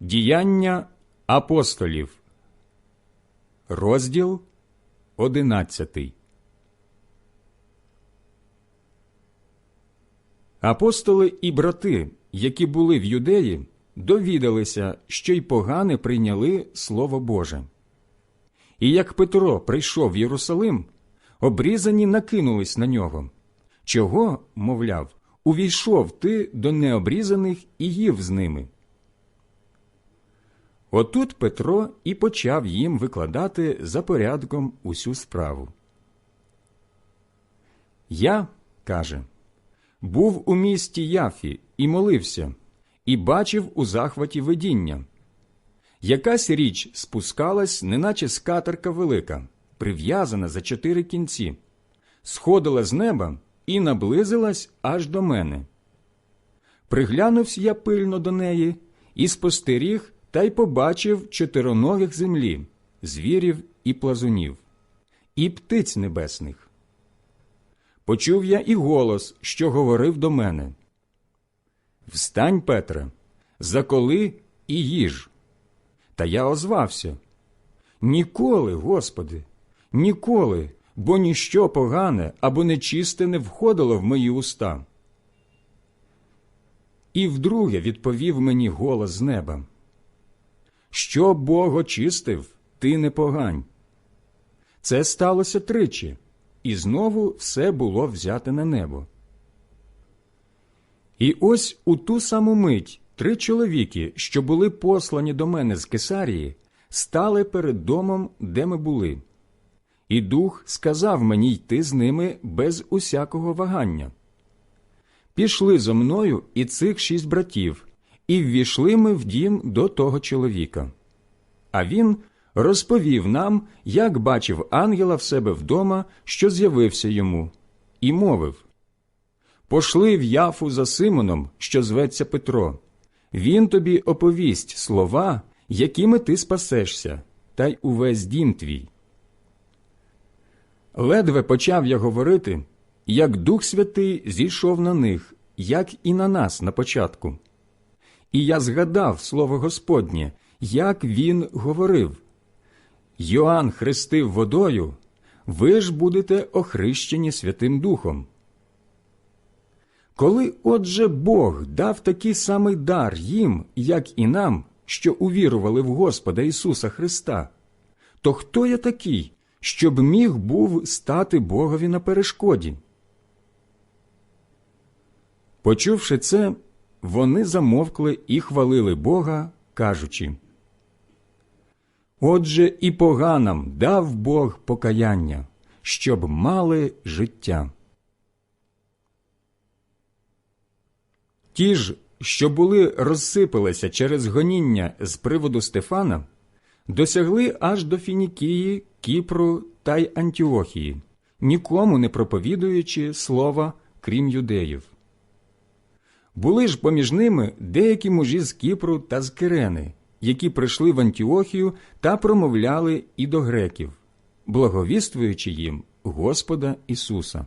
Діяння апостолів, розділ одинадцятий. Апостоли і брати, які були в юдеї, довідалися, що й погане прийняли Слово Боже. І як Петро прийшов в Єрусалим, обрізані накинулись на нього. Чого, мовляв, увійшов ти до необрізаних і їв з ними. Отут Петро і почав їм викладати за порядком усю справу. Я, каже, був у місті Яфі і молився, і бачив у захваті видіння. Якась річ спускалась, неначе скатерка велика, прив'язана за чотири кінці, сходила з неба і наблизилась аж до мене. Приглянувся я пильно до неї і спостеріг та й побачив чотироногих землі, звірів і плазунів, і птиць небесних. Почув я і голос, що говорив до мене. Встань, Петре, заколи і їж. Та я озвався. Ніколи, Господи, ніколи, бо ніщо погане або нечисте не входило в мої уста. І вдруге відповів мені голос з неба. Що Бог очистив, ти не погань. Це сталося тричі, і знову все було взяте на небо. І ось у ту саму мить три чоловіки, що були послані до мене з Кесарії, стали перед домом, де ми були. І дух сказав мені йти з ними без усякого вагання. Пішли зо мною і цих шість братів, і ввійшли ми в дім до того чоловіка. А він розповів нам, як бачив ангела в себе вдома, що з'явився йому, і мовив Пошли в яфу за Симоном, що зветься Петро. Він тобі оповість слова, якими ти спасешся, та й увесь дім твій. Ледве почав я говорити, як Дух Святий зійшов на них, як і на нас на початку. І я згадав слово Господнє, як він говорив Йоанн хрестив водою, ви ж будете охрещені Святим Духом. Коли отже Бог дав такий самий дар їм, як і нам, що увірували в Господа Ісуса Христа, то хто я такий, щоб міг був стати Богові на перешкоді? Почувши це, вони замовкли і хвалили Бога, кажучи Отже, і поганам дав Бог покаяння, щоб мали життя. Ті ж, що були розсипалися через гоніння з приводу Стефана, досягли аж до Фінікії, Кіпру та й Антіохії, нікому не проповідуючи слова, крім юдеїв. Були ж поміж ними деякі мужі з Кіпру та з Кирени, які прийшли в Антіохію та промовляли і до греків, благовіствуючи їм Господа Ісуса.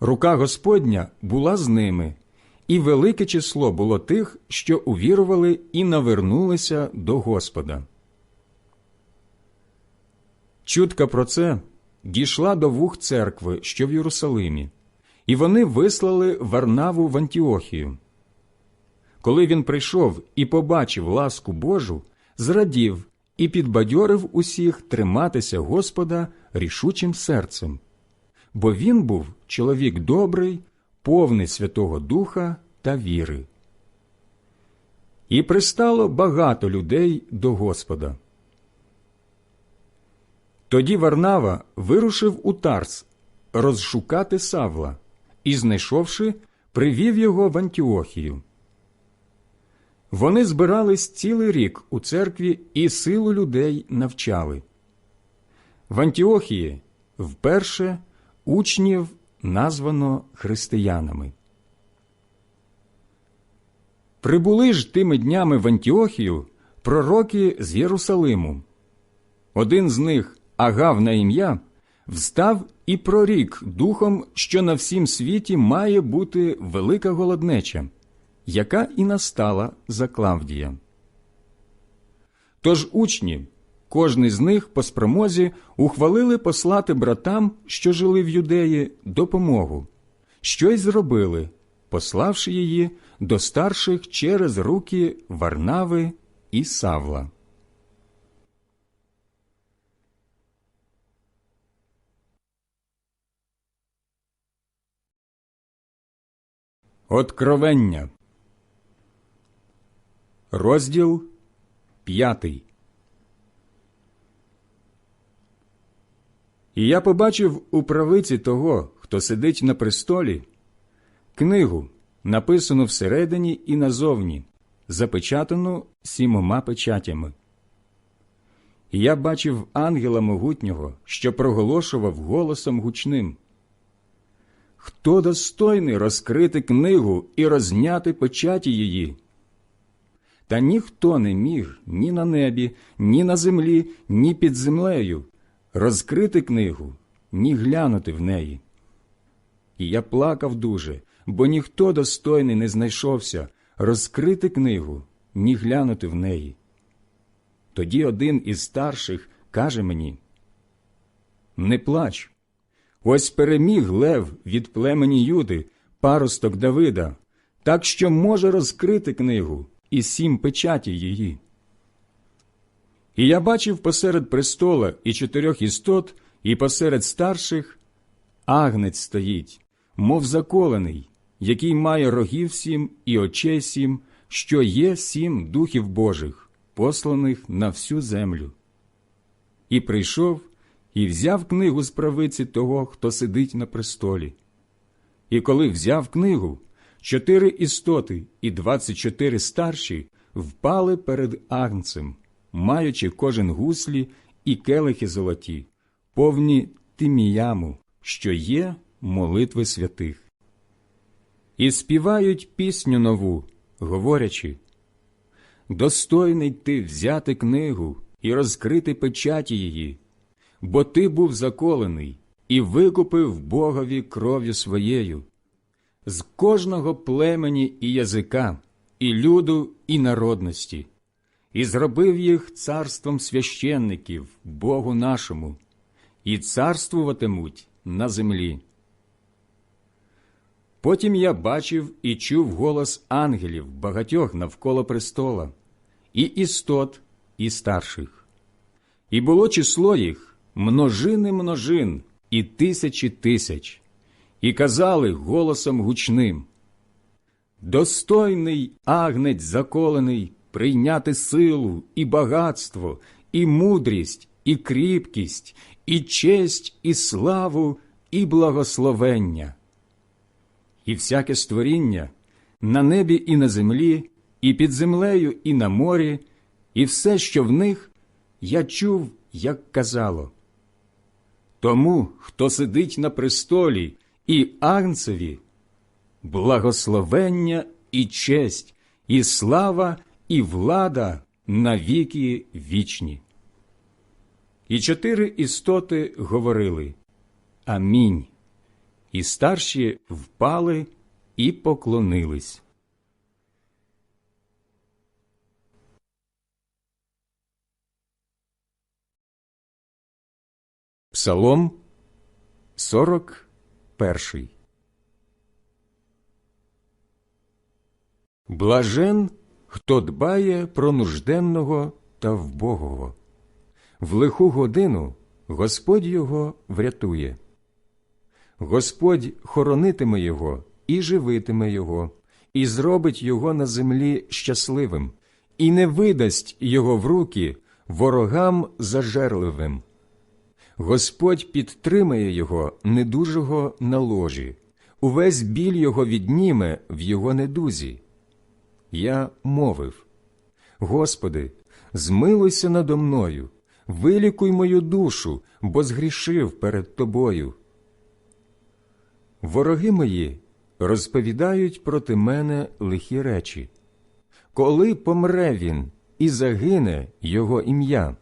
Рука Господня була з ними, і велике число було тих, що увірували і навернулися до Господа. Чутка про це дійшла до вух церкви, що в Єрусалимі, і вони вислали Варнаву в Антіохію. Коли він прийшов і побачив ласку Божу, зрадів і підбадьорив усіх триматися Господа рішучим серцем, бо він був чоловік добрий, повний Святого Духа та віри. І пристало багато людей до Господа. Тоді Варнава вирушив у Тарс розшукати Савла і, знайшовши, привів його в Антіохію. Вони збирались цілий рік у церкві і силу людей навчали. В Антіохії вперше учнів названо християнами. Прибули ж тими днями в Антіохію пророки з Єрусалиму. Один з них, Агав на ім'я, встав і прорік духом, що на всім світі має бути велика голоднеча, яка і настала за Клавдія. Тож учні, кожний з них по спромозі ухвалили послати братам, що жили в юдеї, допомогу, що й зробили, пославши її до старших через руки Варнави і Савла. Откровення. Розділ п'ятий. І я побачив у правиці того, хто сидить на престолі, книгу, написану всередині і назовні, запечатану сімома печатями. І я бачив ангела могутнього, що проголошував голосом гучним. Хто достойний розкрити книгу і розняти печаті її? Та ніхто не міг ні на небі, ні на землі, ні під землею розкрити книгу, ні глянути в неї. І я плакав дуже, бо ніхто достойний не знайшовся розкрити книгу, ні глянути в неї. Тоді один із старших каже мені Не плач. Ось переміг лев від племені Юди, паросток Давида, так що може розкрити книгу і сім печаті її. І я бачив посеред престола і чотирьох істот, і посеред старших агнець стоїть, мов заколений, який має рогів сім і очей сім, що є сім духів Божих, посланих на всю землю. І прийшов і взяв книгу з правиці того, хто сидить на престолі. І коли взяв книгу, чотири істоти і двадцять чотири старші впали перед агнцем, маючи кожен гуслі і келихи золоті, повні тиміяму, що є молитви святих. І співають пісню нову, говорячи Достойний ти взяти книгу і розкрити печаті її, бо ти був заколений і викупив Богові кров'ю своєю, з кожного племені і язика, і люду, і народності, і зробив їх царством священників, Богу нашому, і царствуватимуть на землі. Потім я бачив і чув голос ангелів багатьох навколо престола, і істот, і старших. І було число їх множини множин і тисячі тисяч, і казали голосом гучним Достойний агнець заколений прийняти силу і багатство, і мудрість, і кріпкість, і честь, і славу, і благословення. І всяке створіння на небі і на землі, і під землею, і на морі, і все, що в них, я чув, як казало. Тому, хто сидить на престолі і агнцеві, благословення і честь, і слава, і влада навіки вічні. І чотири істоти говорили Амінь. І старші впали і поклонились. Псалом 41 Блажен, хто дбає про нужденного та вбогого. В лиху годину Господь його врятує. Господь хоронитиме його і живитиме його, і зробить його на землі щасливим, і не видасть його в руки ворогам зажерливим. Господь підтримає його недужого на ложі, увесь біль його відніме в його недузі. Я мовив Господи, змилуйся надо мною, вилікуй мою душу, бо згрішив перед Тобою. Вороги мої розповідають проти мене лихі речі. Коли помре він і загине його ім'я.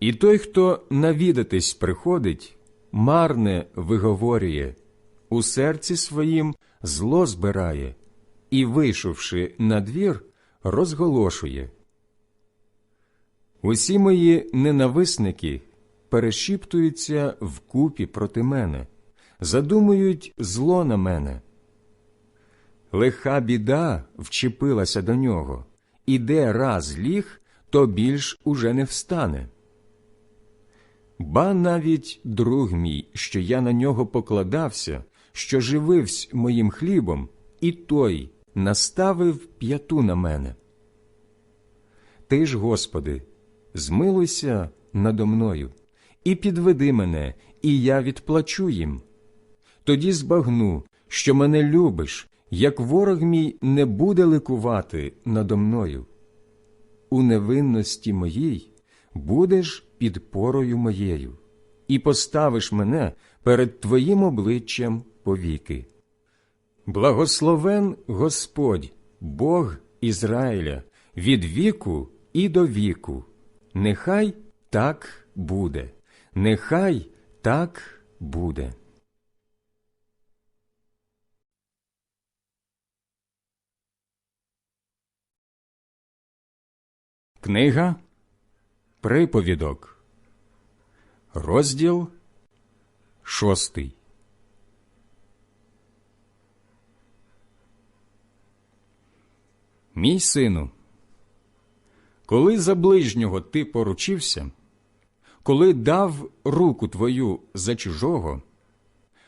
І той, хто навідатись приходить, марне виговорює, у серці своїм зло збирає і, вийшовши на двір, розголошує. Усі мої ненависники перешіптуються вкупі проти мене, задумують зло на мене. Лиха біда вчепилася до нього, і де раз ліг, то більш уже не встане. Ба навіть друг мій, що я на нього покладався, що жививсь моїм хлібом, і той наставив п'яту на мене. Ти ж, Господи, змилуйся надо мною, і підведи мене, і я відплачу їм. Тоді збагну, що мене любиш, як ворог мій не буде ликувати надо мною. У невинності моїй будеш підпорою моєю, і поставиш мене перед Твоїм обличчям повіки. Благословен Господь, Бог Ізраїля, від віку і до віку. Нехай так буде, нехай так буде. Книга Приповідок, розділ шостий. Мій сину, коли за ближнього ти поручився, коли дав руку твою за чужого,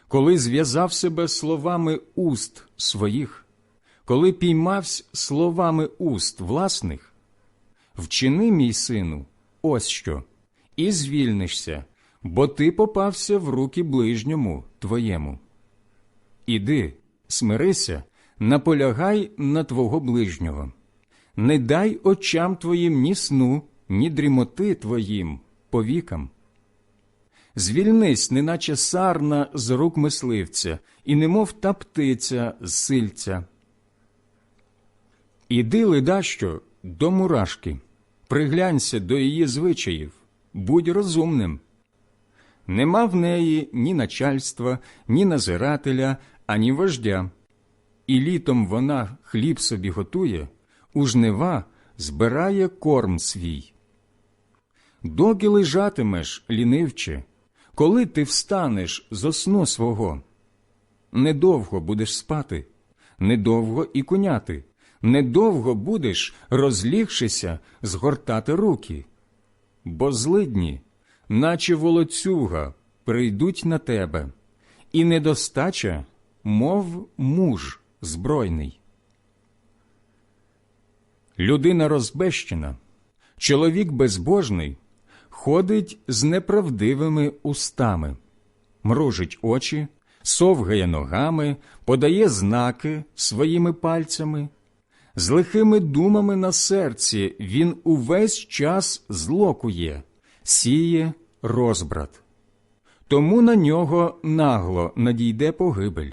коли зв'язав себе словами уст своїх, коли піймавсь словами уст власних, вчини, мій сину, ось що, і звільнишся, бо ти попався в руки ближньому твоєму. Іди, смирися, наполягай на твого ближнього, не дай очам твоїм ні сну, ні дрімоти твоїм повікам. Звільнись, неначе сарна з рук мисливця, і немов та птиця з сильця. Іди, ледащо, до мурашки, приглянься до її звичаїв, будь розумним. Нема в неї ні начальства, ні назирателя, ані вождя. І літом вона хліб собі готує, у жнива збирає корм свій. Доки лежатимеш, лінивче, коли ти встанеш з сну свого? Недовго будеш спати, недовго і куняти, недовго будеш, розлігшися, згортати руки, бо злидні, наче волоцюга, прийдуть на тебе, і недостача, мов муж збройний. Людина розбещена, чоловік безбожний ходить з неправдивими устами, мружить очі, совгає ногами, подає знаки своїми пальцями. З лихими думами на серці він увесь час злокує, сіє розбрат. Тому на нього нагло надійде погибель.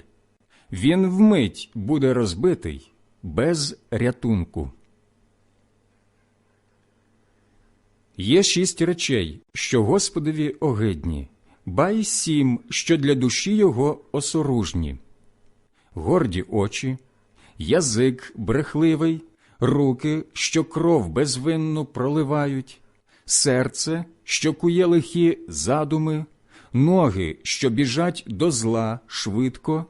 Він вмить буде розбитий без рятунку. Є шість речей, що Господові огидні, ба й сім, що для душі його осоружні горді очі, язик брехливий, руки, що кров безвинну проливають, серце, що кує лихі задуми, ноги, що біжать до зла швидко,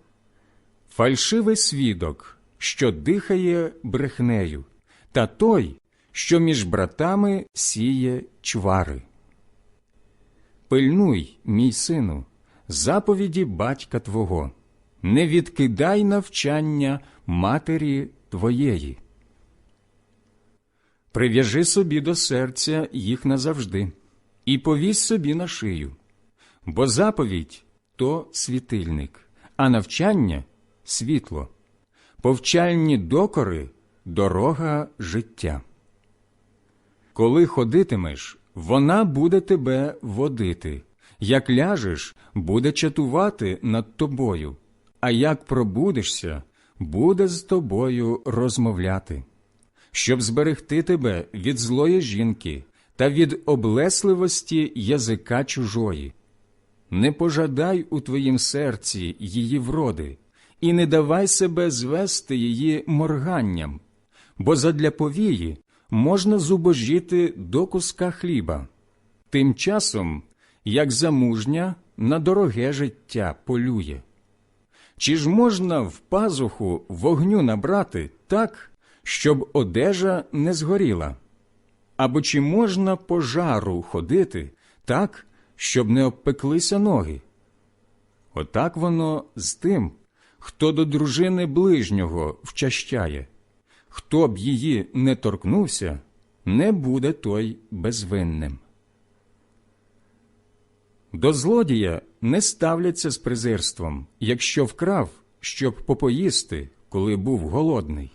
фальшивий свідок, що дихає брехнею, та той, що між братами сіє чвари. Пильнуй, мій сину, заповіді батька твого, не відкидай навчання матері твоєї. Прив'яжи собі до серця їх назавжди, і повісь собі на шию, бо заповідь то світильник, а навчання світло, повчальні докори дорога життя. Коли ходитимеш, вона буде тебе водити, як ляжеш, буде чатувати над тобою, а як пробудешся, буде з тобою розмовляти, щоб зберегти тебе від злої жінки та від облесливості язика чужої. Не пожадай у твоїм серці її вроди, і не давай себе звести її морганням, бо задля повії можна зубожіти до куска хліба, тим часом, як замужня на дороге життя полює. Чи ж можна в пазуху вогню набрати так, щоб одежа не згоріла? Або чи можна по жару ходити так, щоб не обпеклися ноги? Отак воно з тим, хто до дружини ближнього вчащає. Хто б її не торкнувся, не буде той безвинним. До злодія не ставляться з презирством, якщо вкрав, щоб попоїсти, коли був голодний.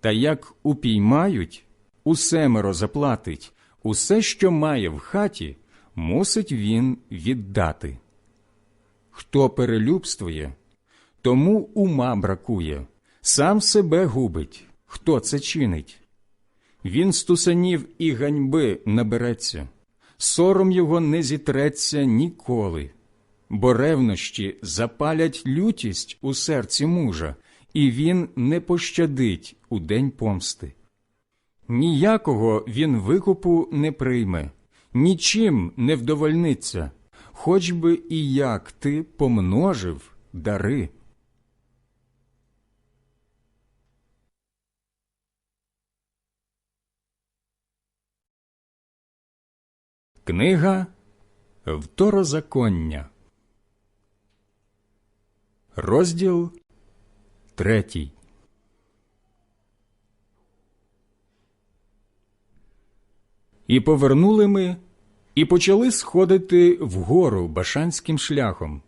Та як упіймають, усемеро заплатить, усе, що має в хаті, мусить він віддати. Хто перелюбствує, тому ума бракує, сам себе губить, хто це чинить. Він стусанів і ганьби набереться, сором його не зітреться ніколи, бо ревнощі запалять лютість у серці мужа, і він не пощадить у день помсти. Ніякого він викупу не прийме, нічим не вдовольниться, хоч би і як ти помножив дари. Книга Второзаконня Розділ третій І повернули ми, і почали сходити вгору башанським шляхом.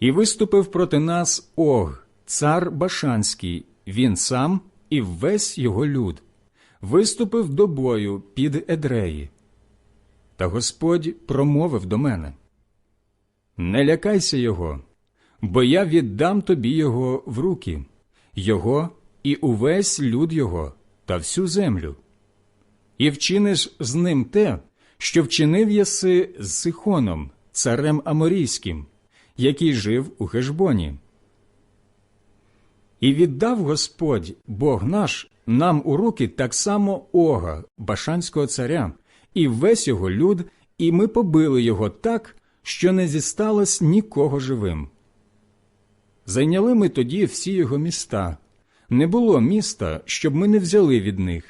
І виступив проти нас Ог, цар Башанський, він сам і весь його люд, виступив до бою під Едреї. Та Господь промовив до мене Не лякайся його, бо я віддам тобі його в руки, його і увесь люд його та всю землю. І вчиниш з ним те, що вчинив єси з Сихоном, царем Аморійським, який жив у Хешбоні. І віддав Господь, Бог наш, нам у руки так само Ога, Башанського царя, і весь його люд, і ми побили його так, що не зісталось нікого живим. Зайняли ми тоді всі його міста. Не було міста, щоб ми не взяли від них.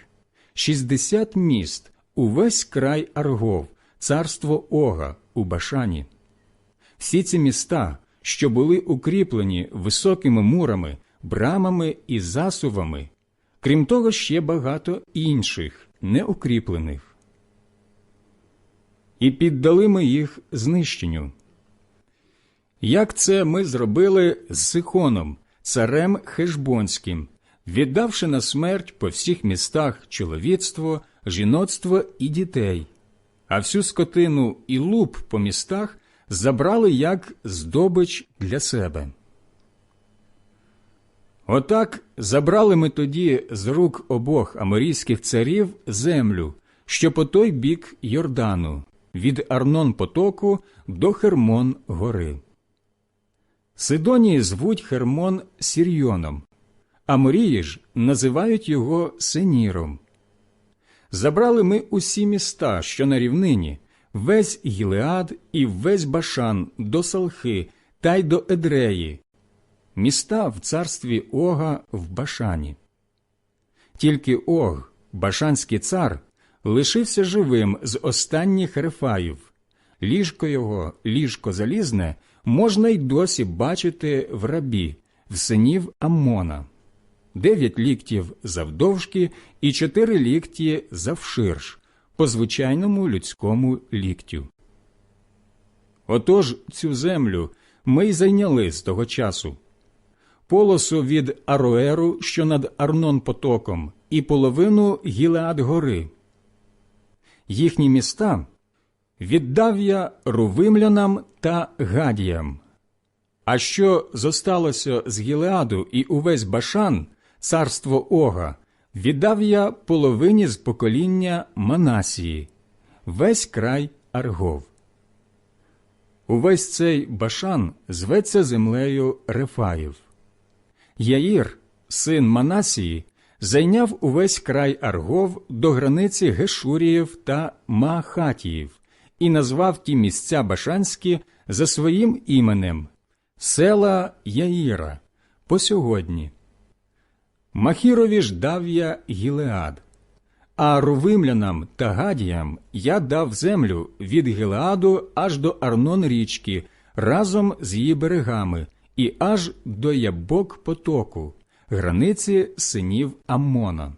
Шістдесят міст, увесь край Аргов, царство Ога у Башані. Всі ці міста, що були укріплені високими мурами, брамами і засувами, крім того, ще багато інших, неукріплених. І піддали ми їх знищенню. Як це ми зробили з Сихоном, царем Хешбонським, віддавши на смерть по всіх містах чоловіцтво, жіноцтво і дітей, а всю скотину і луп по містах забрали як здобич для себе. Отак забрали ми тоді з рук обох аморійських царів землю, що по той бік Йордану, від Арнон потоку до Хермон гори. Сидонії звуть Хермон Сірйоном, а Морії ж називають його Сеніром. Забрали ми усі міста, що на рівнині, весь Гілеад і весь Башан до Салхи та й до Едреї, міста в царстві Ога в Башані. Тільки Ог, Башанський цар, лишився живим з останніх рефаїв. Ліжко його, ліжко залізне, можна й досі бачити в рабі, в синів Аммона. Дев'ять ліктів завдовжки і чотири лікті завширш, по звичайному людському ліктю. Отож цю землю ми й зайняли з того часу. Полосу від Ароеру, що над Арнон потоком, і половину Гілеад гори. Їхні міста віддав я рувимлянам та гадіям. А що зосталося з Гілеаду і увесь Башан, царство Ога, віддав я половині з покоління Манасії, весь край Аргов. Увесь цей Башан зветься землею Рефаїв. Яїр, син Манасії, зайняв увесь край Аргов до границі Гешуріїв та Маахатіїв і назвав ті місця Башанські за своїм іменем села Яїра по сьогодні. Махірові ж дав я Гілеад, а рувимлянам та гадіям я дав землю від Гілеаду аж до Арнон річки разом з її берегами і аж до Ябок потоку, границі синів Аммона.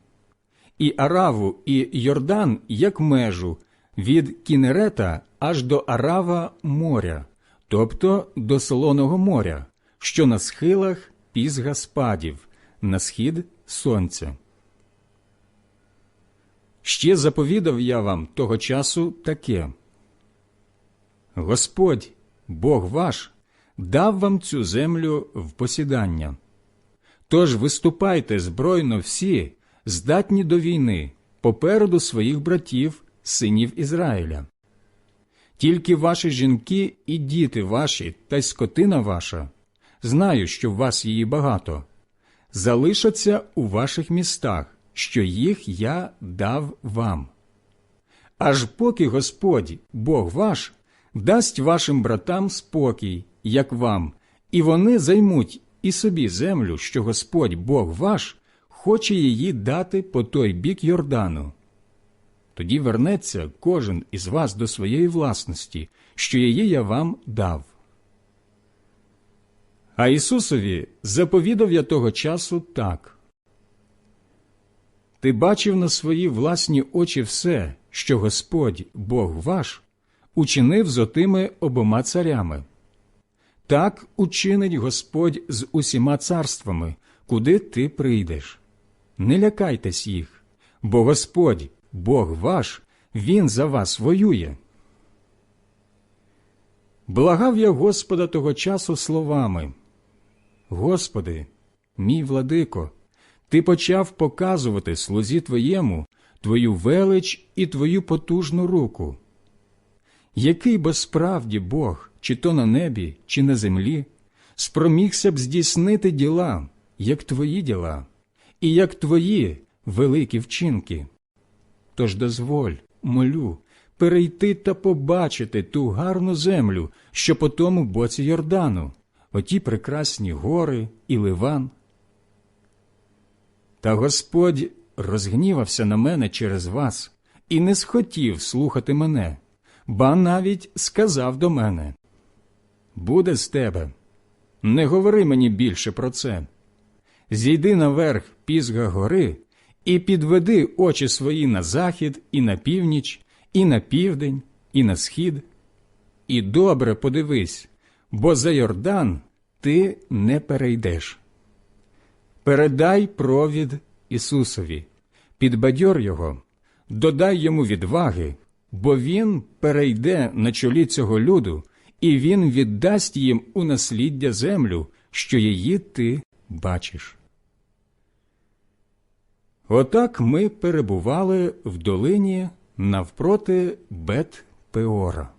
І Араву, і Йордан як межу від Кінерета аж до Арава моря, тобто до Солоного моря, що на схилах пізга спадів, на схід сонця. Ще заповідав я вам того часу таке. Господь, Бог ваш, дав вам цю землю в посідання. Тож виступайте збройно всі, здатні до війни, попереду своїх братів, синів Ізраїля. Тільки ваші жінки і діти ваші та й скотина ваша, знаю, що в вас її багато, залишаться у ваших містах, що їх я дав вам. Аж поки Господь, Бог ваш, дасть вашим братам спокій, як вам, і вони займуть і собі землю, що Господь Бог ваш хоче її дати по той бік Йордану. Тоді вернеться кожен із вас до своєї власності, що її я вам дав. А Ісусові заповідав я того часу так. Ти бачив на свої власні очі все, що Господь, Бог ваш, учинив з отими обома царями. Так учинить Господь з усіма царствами, куди ти прийдеш. Не лякайтесь їх, бо Господь, Бог ваш, Він за вас воює. Благав я Господа того часу словами Господи, мій владико, Ти почав показувати слузі Твоєму Твою велич і Твою потужну руку. Який бо справді Бог, чи то на небі, чи на землі, спромігся б здійснити діла, як Твої діла, і як Твої великі вчинки? Тож дозволь, молю, перейти та побачити ту гарну землю, що по тому боці Йордану, оті прекрасні гори і ливан. Та Господь розгнівався на мене через вас і не схотів слухати мене, ба навіть сказав до мене Буде з тебе, не говори мені більше про це. Зійди наверх пізга гори і підведи очі свої на захід і на північ, і на південь, і на схід. І добре подивись, бо за Йордан ти не перейдеш. Передай провід Ісусові, підбадьор Його, додай йому відваги, бо Він перейде на чолі цього люду, і Він віддасть їм у насліддя землю, що її ти бачиш. Отак ми перебували в долині навпроти Бет Пеора.